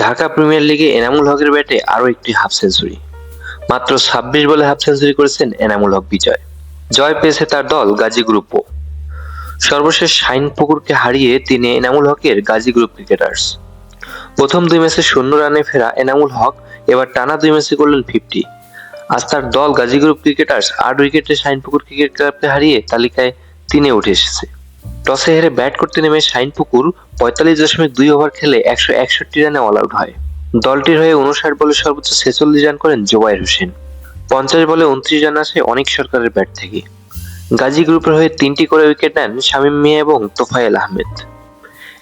Dhaka premier লিগে এনামুল হকের ব্যাটে আরও একটি হাফ সেঞ্চুরি। মাত্র ছাব্বিশ বলে হাফ সেঞ্চুরি করেছেন এনামুল হক বিজয়। জয় পেয়েছে তার দল গাজী গ্রুপও সর্বশেষ শাইন পুকুরকে হারিয়ে তিনি এনামুল হকের গাজী গ্রুপ ক্রিকেটার্স। প্রথম দুই ম্যাচে শূন্য রানে ফেরা এনামুল হক, এবার টানা দুই ম্যাচে করলেন ফিফটি। আজ তার দল গাজী গ্রুপ ক্রিকেটার্স আট উইকেটে শাইনপুকুর ক্রিকেট ক্লাবকে হারিয়ে তালিকায় তিনে উঠে এসেছে। টসে হেরে ব্যাট করতে নেমে শাইনপুকুর পঁয়তাল্লিশ দশমিক দুই ওভার খেলে একশো একষট্টি রানে অল আউট হয়। দলটির হয়ে উনষাট বলে সর্বোচ্চ ছেচল্লিশ রান করেন জোবাইর হোসেন। পঞ্চাশ বলে উনত্রিশ রান আসে অনেক সরকারের ব্যাট থেকে। গাজী গ্রুপের হয়ে তিনটি করে উইকেট নেন শামীম মিয়া এবং তোফায়েল আহমেদ।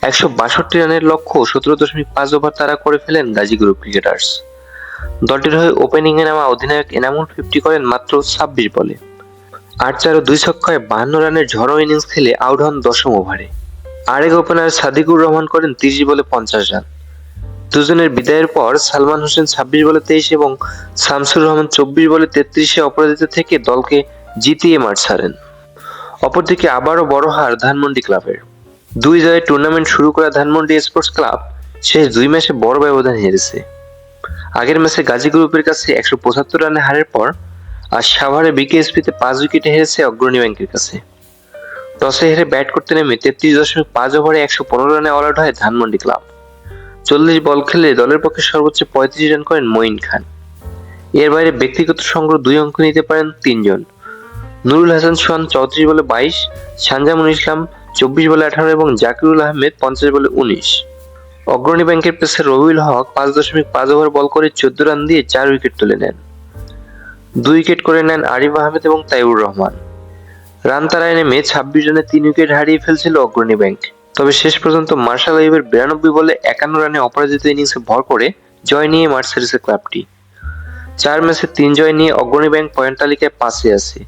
একশো বাষট্টি রানের লক্ষ্য সতেরো দশমিক পাঁচ ওভার তারা করে ফেলেন গাজী গ্রুপ ক্রিকেটার্স দলটির হয়ে ওপেনিংয়ে নামা অধিনায়ক এনামুল ফিফটি করেন মাত্র ছাব্বিশ বলে। আট চার ও দুই ছক্কায় বাহান্ন রানের ঝড়ো ইনিংস খেলে আউট হন দশম ওভারে আরেক ওপেনার সাদিকুর রহমান করেন তিরিশ বলে পঞ্চাশ রান। দুজনের বিদায়ের পর সালমান হোসেন ছাব্বিশ বলে তেইশ এবং শামসুর রহমান চব্বিশ বলে তেত্রিশে অপরাজিত থেকে দলকে জিতিয়ে মাঠ ছাড়েন। অপরদিকে আবারও বড় হার ধানমন্ডি ক্লাবের। দুই জয়ে টুর্নামেন্ট শুরু করা ধানমন্ডি স্পোর্টস ক্লাব শেষ দুই ম্যাচে বড় ব্যবধান হেরেছে। আগের ম্যাচে গাজী গ্রুপের কাছে একশো পঁচাত্তর রানে হারের পর আর সাভারে বিকেএসপিতে পাঁচ উইকেটে হেরেছে অগ্রণী ব্যাংকের কাছে। টসে হেরে ব্যাট করতে নেমে তেত্রিশ দশমিক পাঁচ ওভারে একশো পনেরো রানে অল আউট হয় ধানমন্ডি ক্লাব। চল্লিশ বল খেলে দলের পক্ষে সর্বোচ্চ পঁয়ত্রিশ রান করেন মঈন খান। এর বাইরে ব্যক্তিগত সংগ্রহ দুই অঙ্ক নিতে পারেন তিনজন। নুরুল হাসান সোহান চৌত্রিশ বলে বাইশ, সানজামুল ইসলাম চব্বিশ বলে আঠারো এবং জাকিরুল আহমেদ পঞ্চাশ বলে উনিশ। অগ্রণী ব্যাংকের পেসার রবিউল হক পাঁচ দশমিক পাঁচ ওভার বল করে চোদ্দ রান দিয়ে চার উইকেট তুলে নেন। দুই উইকেট করে নেন আরিফ আহমেদ এবং তাইবুর রহমান। রান তারায় নেমে ছাব্বিশ রানে তিন উইকেট হারিয়ে ফেলছিল অগ্রণী ব্যাংক। তবে শেষ পর্যন্ত মার্শাল আইবের বিরানব্বই বলে একান্ন রানে অপরাজিত ইনিংসে ভর করে জয় নিয়ে মাঠ ক্লাবটি। চার ম্যাচে তিন জয় নিয়ে অগ্রণী ব্যাংক পয়েন্ট তালিকায় পাশে আছে।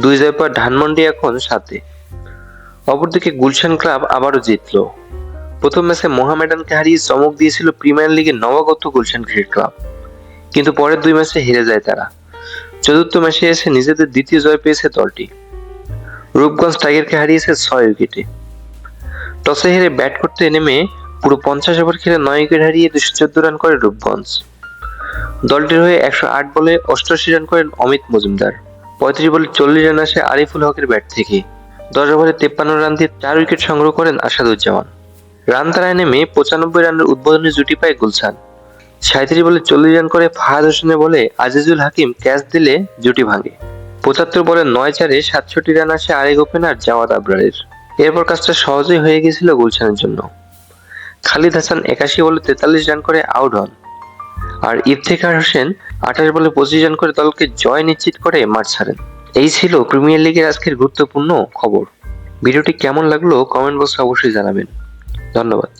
দুই জয় পর ধানমন্ডি এখন সাথে অপরদিকে গুলশান ক্লাব আবারও জিতল। প্রথম ম্যাচে মোহামেডানকে হারিয়ে চমক দিয়েছিল প্রিমিয়ার লিগের নবাগত গুলশান ক্রিকেট ক্লাব। কিন্তু পরের দুই ম্যাচে হেরে যায় তারা। চতুর্থ ম্যাচে এসে নিজেদের দ্বিতীয় জয় পেয়েছে দলটি। রূপগঞ্জ টাইগারকে হারিয়েছে ছয় উইকেটে। টসে হেরে ব্যাট করতে নেমে পুরো পঞ্চাশ ওভার খেলে নয় উইকেট হারিয়ে দুশো চোদ্দ রান করে রূপগঞ্জ। দলটির হয়ে একশো আট বলে অষ্টআশি রান করেন অমিত মজুমদার। পঁয়ত্রিশ বলে চল্লিশ রান আসে আরিফুল হকের ব্যাট থেকে। দশ ওভারে তেপ্পান্ন রান দিয়ে চার উইকেট সংগ্রহ করেন আসাদুজ্জামান। রান তারায় নেমে পঁচানব্বই রানের উদ্বোধনী জুটি পায় গুলশান। সাঁত্রিশ বলে চল্লিশ রান করে ফাহাদ হোসেনের বলে আজিজুল হাকিম ক্যাচ দিলে জুটি ভাঙে। পঁচাত্তর বলে নয় চারে সাতষট্টি রান আসে আরেক ওপেনার জাওয়াদ আবরারের। এরপর কাজটা সহজেই হয়ে গেছিল গুলশানের জন্য। খালিদ হাসান একাশি বলে তেতাল্লিশ রান করে আউট হন। আর ইফতেখার হোসেন আঠাশ বলে পঁচিশ রান করে দলকে জয় নিশ্চিত করে মাঠ ছাড়েন। এই ছিল প্রিমিয়ার লিগের আজকের গুরুত্বপূর্ণ খবর। ভিডিওটি কেমন লাগল কমেন্ট বক্সে অবশ্যই জানাবেন। ধন্যবাদ।